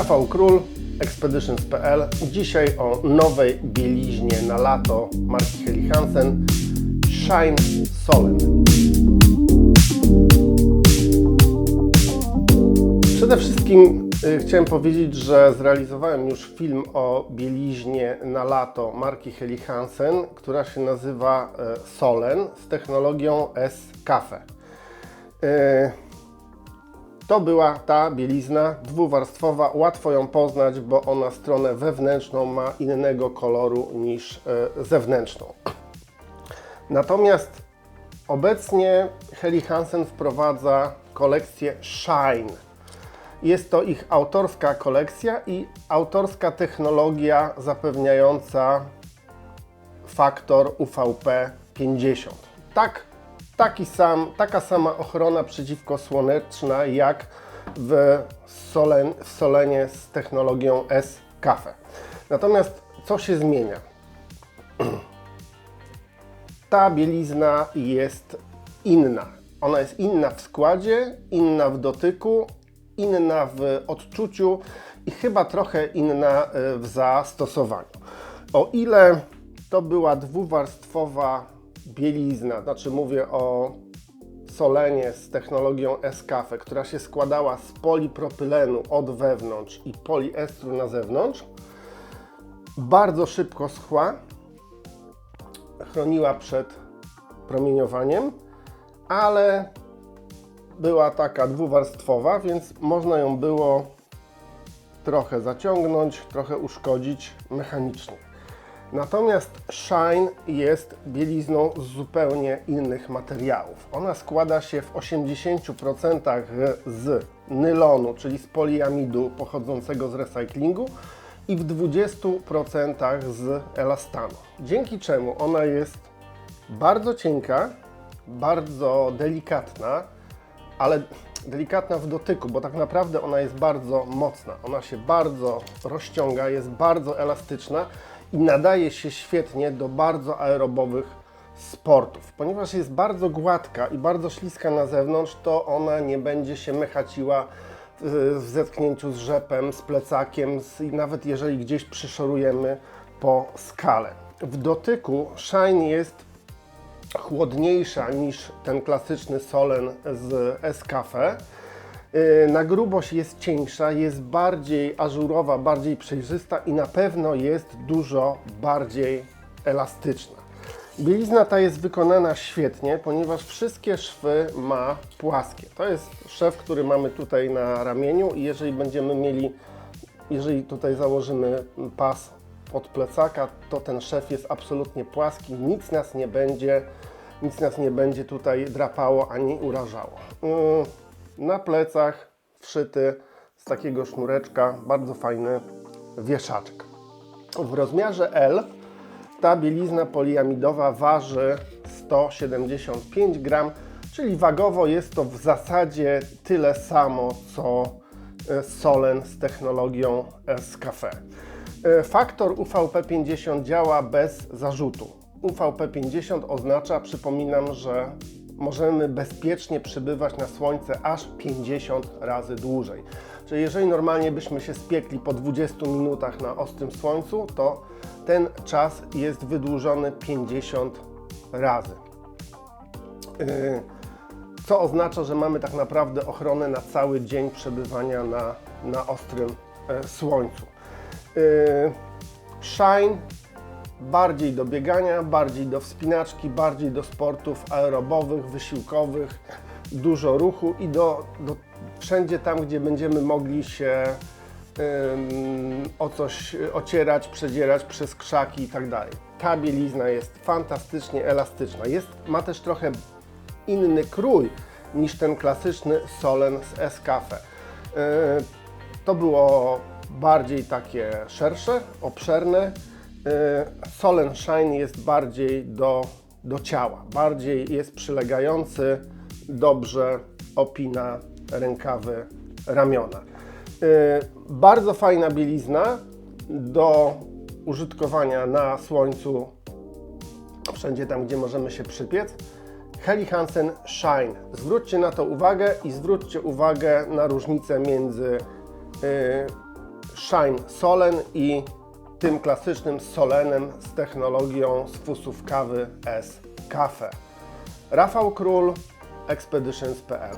Rafał Król, Expeditions.pl. Dzisiaj o nowej bieliźnie na lato marki Helly Hansen Shine Solen. Przede wszystkim y, chciałem powiedzieć, że zrealizowałem już film o bieliźnie na lato marki Helly Hansen, która się nazywa y, Solen z technologią S-Cafe. To była ta bielizna dwuwarstwowa, łatwo ją poznać, bo ona stronę wewnętrzną ma innego koloru niż e, zewnętrzną. Natomiast obecnie Helly Hansen wprowadza kolekcję Shine. Jest to ich autorska kolekcja i autorska technologia zapewniająca faktor UVP 50. Tak taki sam, taka sama ochrona przeciwkosłoneczna jak w, solen, w Solenie z technologią S-Cafe. Natomiast co się zmienia? Ta bielizna jest inna. Ona jest inna w składzie, inna w dotyku, inna w odczuciu i chyba trochę inna e, w zastosowaniu. O ile to była dwuwarstwowa bielizna, znaczy mówię o solenie z technologią S-Cafe, która się składała z polipropylenu od wewnątrz i poliestru na zewnątrz, bardzo szybko schła, chroniła przed promieniowaniem, ale była taka dwuwarstwowa, więc można ją było trochę zaciągnąć, trochę uszkodzić mechanicznie. Natomiast Shine jest bielizną z zupełnie innych materiałów. Ona składa się w 80% z nylonu, czyli z poliamidu pochodzącego z recyklingu i w 20% z elastanu. Dzięki czemu ona jest bardzo cienka, bardzo delikatna, ale delikatna w dotyku, bo tak naprawdę ona jest bardzo mocna. Ona się bardzo rozciąga, jest bardzo elastyczna i nadaje się świetnie do bardzo aerobowych sportów. Ponieważ jest bardzo gładka i bardzo śliska na zewnątrz, to ona nie będzie się mechaciła w zetknięciu z rzepem, z plecakiem, z, nawet jeżeli gdzieś przyszorujemy po skale. W dotyku Shine jest chłodniejsza niż ten klasyczny Solen z Escafe. Y, na grubość jest cieńsza, jest bardziej ażurowa, bardziej przejrzysta i na pewno jest dużo bardziej elastyczna. Bielizna ta jest wykonana świetnie, ponieważ wszystkie szwy ma płaskie. To jest szef, który mamy tutaj na ramieniu i jeżeli będziemy mieli, jeżeli tutaj założymy pas pod plecaka, to ten szef jest absolutnie płaski, nic nas nie będzie, nic nas nie będzie tutaj drapało ani urażało. Na plecach wszyty z takiego sznureczka bardzo fajny wieszaczek. W rozmiarze L ta bielizna poliamidowa waży 175 gram, czyli wagowo jest to w zasadzie tyle samo co e, Solen z technologią S-Cafe. E, faktor UVP50 działa bez zarzutu. UVP50 oznacza, przypominam, że możemy bezpiecznie przebywać na słońce aż 50 razy dłużej. Czyli jeżeli normalnie byśmy się spiekli po 20 minutach na ostrym słońcu, to ten czas jest wydłużony 50 razy. Yy, co oznacza, że mamy tak naprawdę ochronę na cały dzień przebywania na, na ostrym e, słońcu. Yy, shine bardziej do biegania, bardziej do wspinaczki, bardziej do sportów aerobowych, wysiłkowych, dużo ruchu i do, do wszędzie tam, gdzie będziemy mogli się ym, o coś ocierać, przedzierać przez krzaki i tak dalej. Ta bielizna jest fantastycznie elastyczna. Jest, ma też trochę inny krój niż ten klasyczny Solen z Escafe. Yy, to było bardziej takie szersze, obszerne, Solen Shine jest bardziej do, do ciała, bardziej jest przylegający, dobrze opina rękawy, ramiona. Y, bardzo fajna bielizna do użytkowania na słońcu, wszędzie tam, gdzie możemy się przypiec. Helly Hansen Shine. Zwróćcie na to uwagę i zwróćcie uwagę na różnicę między y, Shine Solen i tym klasycznym Solenem z technologią z fusów kawy S Cafe. Rafał Król, expeditions.pl